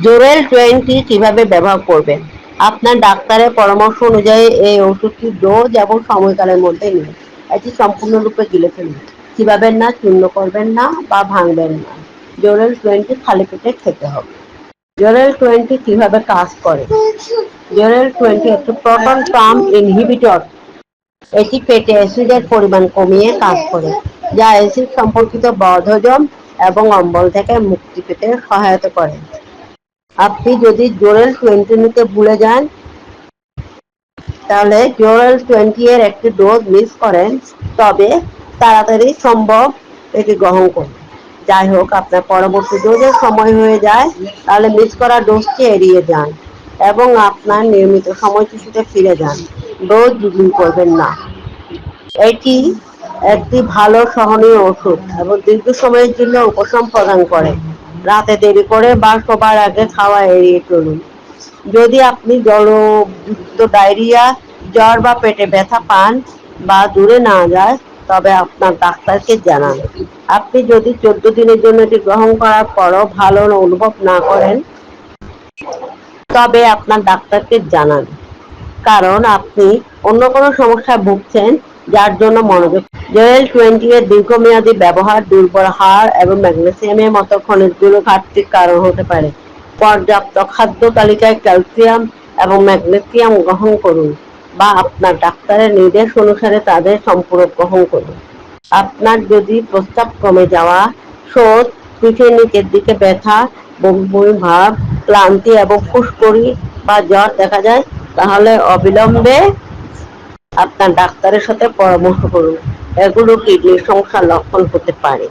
জোরেল twenty কীভাবে ব্যবহার করবেন? আপনার ডাক্তারের পরামর্শ অনুযায়ী এই ওষুধটি ডোজ এবং সময়কালের মধ্যে নিন। এটি সম্পূর্ণরূপে গিলে ফেলুন চিবাবেন না, চূর্ণ করবেন না বা ভাঙবেন না। জোরেল টোয়েন্টি খালি পেটে খেতে হবে। জোরেল টোয়েন্টি কীভাবে কাজ করে? জোরেল টোয়েন্টি একটি প্রোটন পাম্প ইনহিবিটর। এটি পেটে অ্যাসিডের পরিমাণ কমিয়ে কাজ করে, যা অ্যাসিড সম্পর্কিত বদহজম এবং অম্বল থেকে মুক্তি পেতে সহায়তা করে। আপনি যদি জোরেল টোয়েন্টি নিতে ভুলে যান, তাহলে জোরেল টোয়েন্টি এর একটি ডোজ মিস করেন, তবে তাড়াতাড়ি সম্ভব এটি গ্রহণ করুন। যাই হোক, আপনার পরবর্তী ডোজের সময় হয়ে যায়, তাহলে মিস করা ডোজটি এড়িয়ে যান এবং আপনার নিয়মিত সময়সূচিতে ফিরে যান। ডোজ দ্বিগুণ করবেন না। এটি একটি ভালো সহনীয় ওষুধ এবং দীর্ঘ সময়ের জন্য উপশম প্রদান করে। রাতে দেরি করে বা সবার আগে খাওয়া এড়িয়ে চলুন। যদি আপনি জলযুক্ত ডায়রিয়া, জ্বর বা পেটে ব্যথা পান বা দূরে না যায়, তবে আপনার ডাক্তারকে জানান। আপনি যদি চোদ্দ দিনের জন্য এটি গ্রহণ করার পরও ভালো অনুভব না করেন, তবে আপনার ডাক্তারকে জানান। কারণ আপনি অন্য কোনো সমস্যায় ভুগছেন যার জন্য মনোযোগ জয়েল টোয়েন্টি এর দীর্ঘমেয়াদী ব্যবহার, দুর্বল হাড় এবং ম্যাগনেসিয়ামের মতো খনিজগুলো ঘাটতির কারণ হতে পারে। পর্যাপ্ত খাদ্য তালিকায় ক্যালসিয়াম এবং ম্যাগনেসিয়াম গ্রহণ করুন বা আপনার ডাক্তারের নির্দেশ অনুসারে তাদের সম্পূরক গ্রহণ করুন। আপনার যদি প্রস্তাব কমে যাওয়া শোধ পিঠের নিচের দিকে ব্যথা, বমি ভাব, ক্লান্তি এবং ফুসকুড়ি বা জ্বর দেখা যায়, তাহলে অবিলম্বে আপনার ডাক্তারের সাথে পরামর্শ করুন। এগুলো কিডনির সমস্যার লক্ষণ হতে পারে।